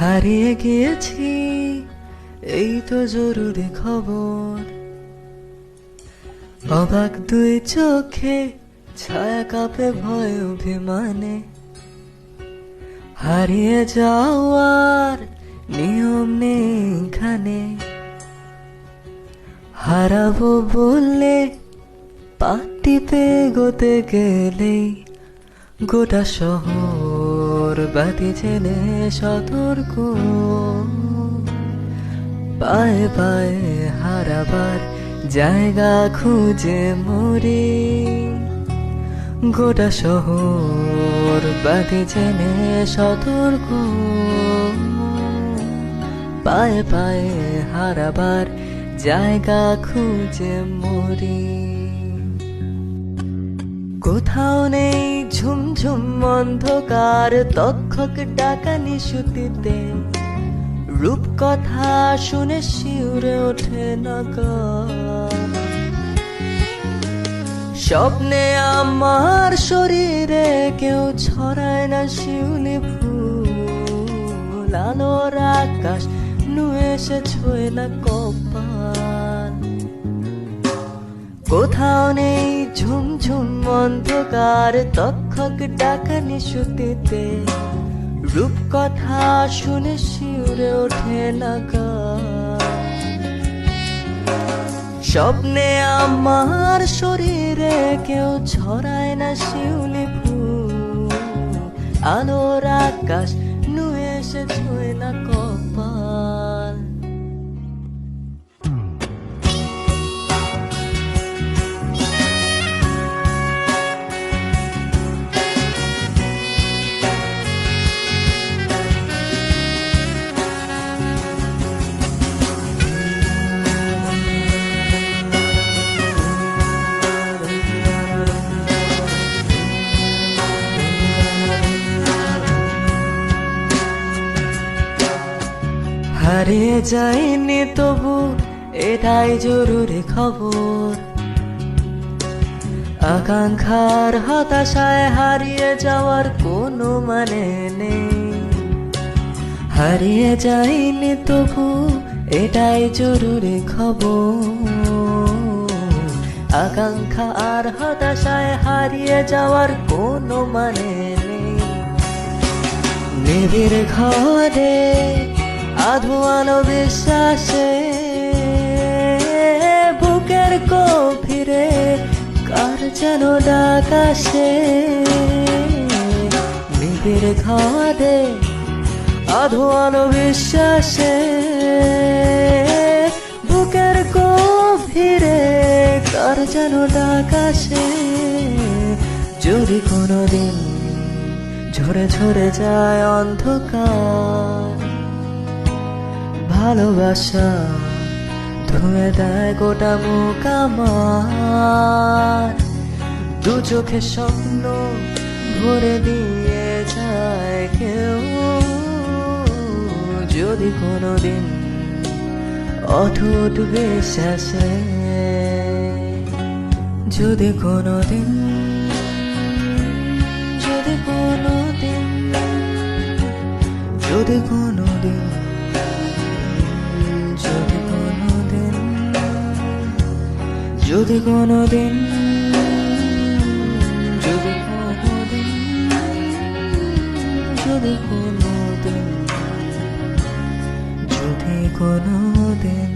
হারিয়ে গিয়েছি, এই তো জরুরি খবর। অবাক দুই চোখে ছায়া কাপে ভয় অভিমানে। হারিয়ে যাওয়ার নিয়ম নেই এখানে। হারাবো বললে পাটিতে গোতে গেলেই গোটা শহর বাতি জেনে সতর্ক। পায়ে পায়ে হারাবার জায়গা খুঁজে মরি। গোটা শহর বাতি জেনে সতর্ক। পায়ে পায়ে হারাবার জায়গা খুঁজে মরি। কোথাও নেই ঝুমঝুম অন্ধকার, তক্ষক ডাকা নিশুতিতে। রূপকথা শুনে শিউরে ওঠে নগর। স্বপ্নে আমার শরীরে কেউ ছড়ায় না শিউলি ফুল। আলোর আকাশ নুয়ে এসে ছোঁয় না কপাল। কোথাও নেই ঝুমঝুম অন্ধকার, তক্ষক ডাকা নিশুতিতে। রূপকথা শুনে শিউরে ওঠে না গা স্বপ্নে আমার শরীরে কেউ ছড়ায় না শিউলি ফুল। আলোর আকাশ নুয়ে এসে ছুঁয়ে না হারিয়ে যায়নি তবু এটাই জরুরি খবর। আকাঙ্ক্ষার হতাশায় হারিয়ে যাওয়ার কোনো মানে নেই। হারিয়ে যায়নি তবু এটাই জরুরি খবর। আকাঙ্ক্ষা আর হতাশায় হারিয়ে যাওয়ার কোনো মানে নেই। নিবিড় ঘরে আধুয়ানো বিশ্বাসে, বুকের কফিরে কার যেন ডাকাশে নিবিড় ঘরে আধুয়ানো বিশ্বাসে, বুকের কফিরে কার যেন ডাকাশে যদি কোনোদিন ঝরে ঝরে যায় অন্ধকার ভালোবাসা, ধুয়ে দেয় গোটা মুখ আমার। দু চোখে স্বপ্ন ভরে দিয়ে যায় কেউ। যদি কোনোদিন অটুট বিশ্বাসে, যদি কোনোদিন যদি কোনোদিন যদি কোনোদিন যদি কোনো দিন যদি কোনো দিন যদি কোনো দিন যদি কোনো দিন